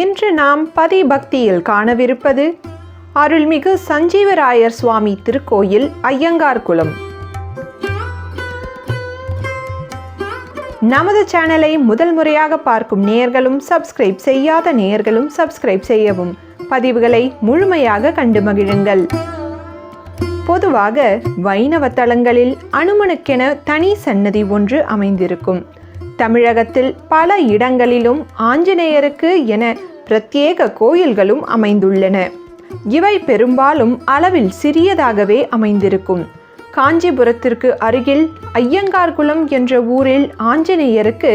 இன்று நாம் பதிபக்தியில் காணவிருப்பது அருள்மிகு சஞ்சீவராயர் சுவாமி திருக்கோயில் ஐயங்கார்குளம். நமது சேனலை முதல் முறையாக பார்க்கும் நேயர்களும் சப்ஸ்கிரைப் செய்யாத நேயர்களும் சப்ஸ்கிரைப் செய்யவும். பதிவுகளை முழுமையாக கண்டு மகிழுங்கள். பொதுவாக வைணவ தலங்களில் அனுமனுக்கென தனி சன்னதி ஒன்று அமைந்திருக்கும். தமிழகத்தில் பல இடங்களிலும் ஆஞ்சநேயருக்கு என பிரத்யேக கோயில்களும் அமைந்துள்ளன. இவை பெரும்பாலும் அளவில் சிறியதாகவே அமைந்திருக்கும். காஞ்சிபுரத்திற்கு அருகில் ஐயங்கார்குளம் என்ற ஊரில் ஆஞ்சநேயருக்கு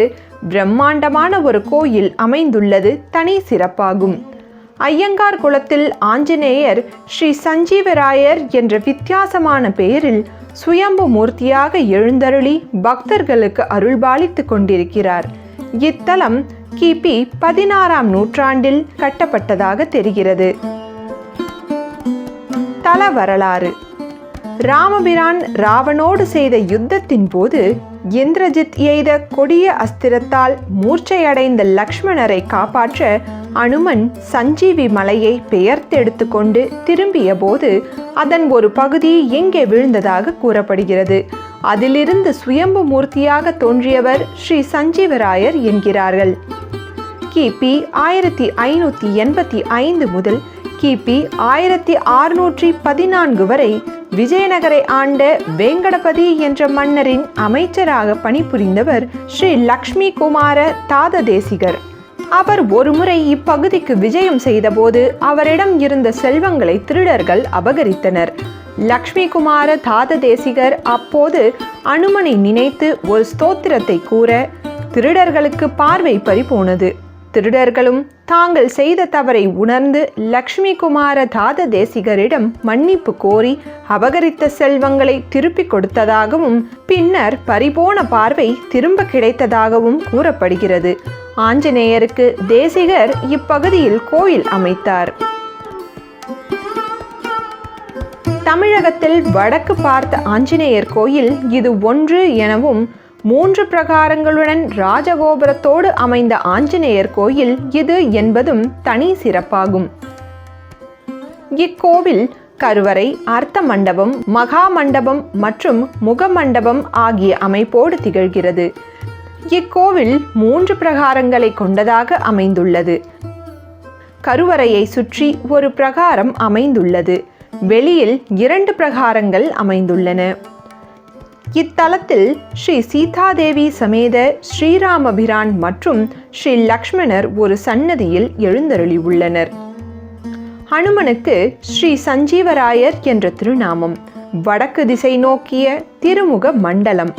பிரம்மாண்டமான ஒரு கோயில் அமைந்துள்ளது தனி சிறப்பாகும். ஐயங்கார் குளத்தில் ஆஞ்சநேயர் ஸ்ரீ சஞ்சீவராயர் என்ற வித்தியாசமான பெயரில் சுயம்பு மூர்த்தியாக எழுந்தருளி பக்தர்களுக்கு அருள்பாலித்து கொண்டிருக்கிறார். இத்தலம் கிபி பதினாறாம் நூற்றாண்டில் கட்டப்பட்டதாக தெரிகிறது. தல வரலாறு. ராமபிரான் ராவனோடு செய்த யுத்தத்தின் போது இந்திரஜித் எய்த கொடிய அஸ்திரத்தால் மூர்ச்சையடைந்த லக்ஷ்மணரை காப்பாற்ற அனுமன் சஞ்சீவி மலையை பெயர்த்தெடுத்து கொண்டு திரும்பிய போது அதன் ஒரு பகுதி எங்கே விழுந்ததாக கூறப்படுகிறது. அதிலிருந்து சுயம்பு மூர்த்தியாக தோன்றியவர் ஸ்ரீ சஞ்சீவராயர் என்கிறார்கள். கிபி ஆயிரத்தி ஐநூற்றி எண்பத்தி ஐந்து முதல் கிபி ஆயிரத்தி அறுநூற்றி பதினான்கு வரை விஜயநகரை ஆண்ட வேங்கடபதி என்ற மன்னரின் அமைச்சராக பணிபுரிந்தவர் ஸ்ரீ லக்ஷ்மி குமார தாத தேசிகர் அவர் ஒருமுறை இப்பகுதிக்கு விஜயம் செய்தபோது அவரிடம் இருந்த செல்வங்களை திருடர்கள் அபகரித்தனர். லக்ஷ்மி குமார தாத தேசிகர் அப்போது அனுமனை நினைத்து ஒரு ஸ்தோத்திரத்தை கூற திருடர்களுக்கு பார்வை பறிபோனது. திருடர்களும் தாங்கள் செய்த தவறை உணர்ந்து லக்ஷ்மி குமார தாத தேசிகரிடம் மன்னிப்பு கோரி அபகரித்த செல்வங்களை திருப்பிக் கொடுத்ததாகவும் பின்னர் பரிபோன பார்வை திரும்ப கிடைத்ததாகவும் கூறப்படுகிறது. ஆஞ்சநேயருக்கு தேசிகர் இப்பகுதியில் கோயில் அமைத்தார். தமிழகத்தில் வடக்கு பார்த்த ஆஞ்சநேயர் கோயில் இது ஒன்று எனவும் மூன்று பிரகாரங்களுடன் ராஜகோபுரத்தோடு அமைந்த ஆஞ்சநேயர் கோயில் இது என்பதும் தனி சிறப்பாகும். இக்கோவில் கருவறை அர்த்த மண்டபம் மகா மண்டபம் மற்றும் முகமண்டபம் ஆகிய அமைப்போடு திகழ்கிறது. இக்கோவில் மூன்று பிரகாரங்களை கொண்டதாக அமைந்துள்ளது. கருவறையை சுற்றி ஒரு பிரகாரம் அமைந்துள்ளது. வெளியில் இரண்டு பிரகாரங்கள் அமைந்துள்ளன. இத்தலத்தில் ஸ்ரீ சீதாதேவி சமேத ஸ்ரீராமபிரான் மற்றும் ஸ்ரீ லக்ஷ்மணர் ஒரு சன்னதியில் எழுந்தருளி உள்ளனர். ஹனுமனுக்கு ஸ்ரீ சஞ்சீவராயர் என்ற திருநாமம் வடக்கு திசை நோக்கிய திருமுக மண்டலம்.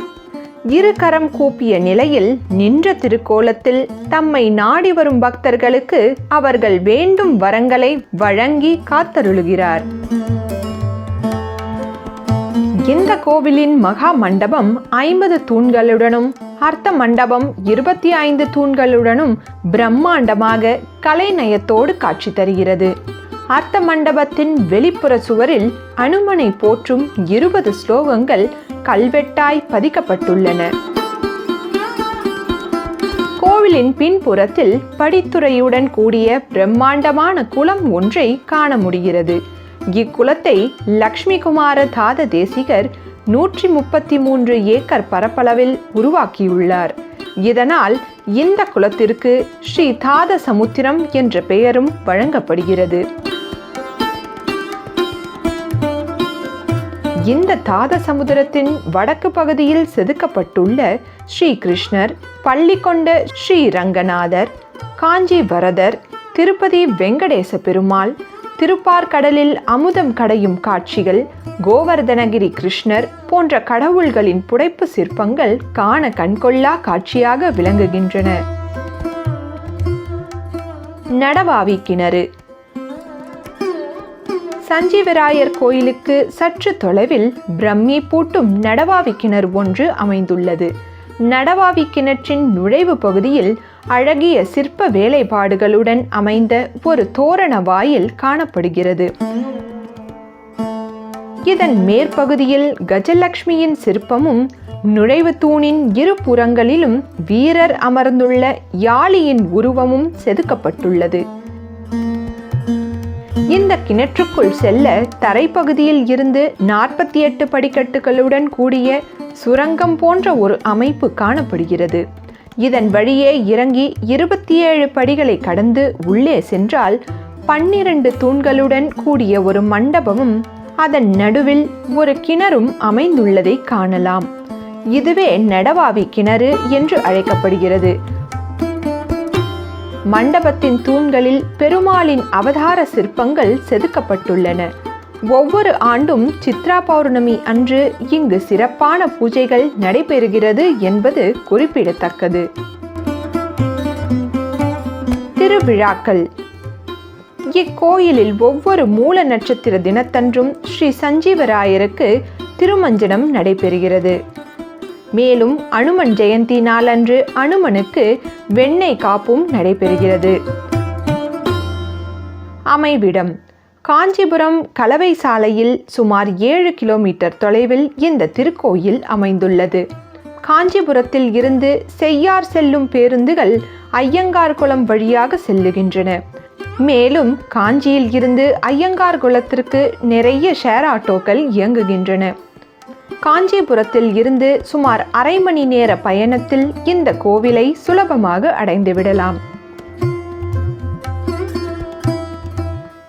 இரு கரம் கூப்பிய நிலையில் நின்ற திருக்கோலத்தில் தம்மை நாடி வரும் பக்தர்களுக்கு அவர்கள் வேண்டும் வரங்களை வழங்கி காத்தருளுகிறார். இந்த கோவிலின் மகா மண்டபம் ஐம்பது தூண்களுடனும் அர்த்த மண்டபம் இருபத்தி ஐந்து தூண்களுடனும் பிரம்மாண்டமாக கலைநயத்தோடு காட்சி தருகிறது. அர்த்த மண்டபத்தின் வெளிப்புற சுவரில் அனுமனை போற்றும் இருபது ஸ்லோகங்கள் கல்வெட்டாய் பதிக்கப்பட்டுள்ளன. கோவிலின் பின்புறத்தில் படித்துறையுடன் கூடிய பிரம்மாண்டமான குளம் ஒன்றை காண முடிகிறது. இக்குளத்தை லக்ஷ்மிகுமார தாத தேசிகர் நூற்றி முப்பத்தி மூன்று ஏக்கர் பரப்பளவில் உருவாக்கியுள்ளார். இதனால் இந்த குளத்திற்கு ஸ்ரீ தாத சமுத்திரம் என்ற பெயரும் வழங்கப்படுகிறது. இந்த தாத சமுதிரத்தின் வடக்கு பகுதியில் செதுக்கப்பட்டுள்ள ஸ்ரீ கிருஷ்ணர் பள்ளிக்கொண்ட ஸ்ரீ ரங்கநாதர் காஞ்சி வரதர் திருப்பதி வெங்கடேச பெருமாள் திருப்பார்கடலில் அமுதம் கடையும் காட்சிகள் கோவர்தனகிரி கிருஷ்ணர் போன்ற கடவுள்களின் புடைப்பு சிற்பங்கள் காண கண்கொள்ளா காட்சியாக விளங்குகின்றன. நடவாவி கிணறு. சஞ்சீவராயர் கோயிலுக்கு சற்று தொலைவில் பிரம்மி பூட்டும் நடவாவி கிணறு ஒன்று அமைந்துள்ளது. நடவாவி கிணற்றின் நுழைவு பகுதியில் அழகிய சிற்ப வேலைப்பாடுகளுடன் அமைந்த ஒரு தோரண வாயில் காணப்படுகிறது. இதன் மேற்பகுதியில் கஜலட்சுமியின் சிற்பமும் நுழைவு தூணின் இரு புறங்களிலும் வீரர் அமர்ந்துள்ள யாழியின் உருவமும் செதுக்கப்பட்டுள்ளது. இந்த கிணற்றுக்குள் செல்ல தரைப்பகுதியில் இருந்து நாற்பத்தி எட்டு படிக்கட்டுகளுடன் கூடிய சுரங்கம் போன்ற ஒரு அமைப்பு காணப்படுகிறது. இதன் வழியே இறங்கி இருபத்தி ஏழு படிகளை கடந்து உள்ளே சென்றால் பன்னிரண்டு தூண்களுடன் கூடிய ஒரு மண்டபமும் அதன் நடுவில் ஒரு கிணறும் அமைந்துள்ளதை காணலாம். இதுவே நடவாவி கிணறு என்று அழைக்கப்படுகிறது. மண்டபத்தின் தூண்களில் பெருமாளின் அவதார சிற்பங்கள் செதுக்கப்பட்டுள்ளன. ஒவ்வொரு ஆண்டும் சித்ரா பௌர்ணமி அன்று இங்கு சிறப்பான பூஜைகள் நடைபெறுகிறது என்பது குறிப்பிடத்தக்கது. திருவிழாக்கள். இக்கோயிலில் ஒவ்வொரு மூல நட்சத்திர தினத்தன்றும் ஸ்ரீ சஞ்சீவராயருக்கு திருமஞ்சனம் நடைபெறுகிறது. மேலும் அனுமன் ஜெயந்தி நாளன்று அனுமனுக்கு வெண்ணெய் காப்பும் நடைபெறுகிறது. அமைவிடம். காஞ்சிபுரம் கலவை சாலையில் சுமார் ஏழு கிலோமீட்டர் தொலைவில் இந்த திருக்கோயில் அமைந்துள்ளது. காஞ்சிபுரத்தில் இருந்து செய்யார் செல்லும் பேருந்துகள் ஐயங்கார்குளம் வழியாக செல்லுகின்றன. மேலும் காஞ்சியில் இருந்து ஐயங்கார்குளத்திற்கு நிறைய ஷேர் ஆட்டோக்கள் இயங்குகின்றன. காஞ்சிபுரத்தில் இருந்து சுமார் அரை மணி நேர பயணத்தில் இந்த கோவிலை சுலபமாக அடைந்துவிடலாம்.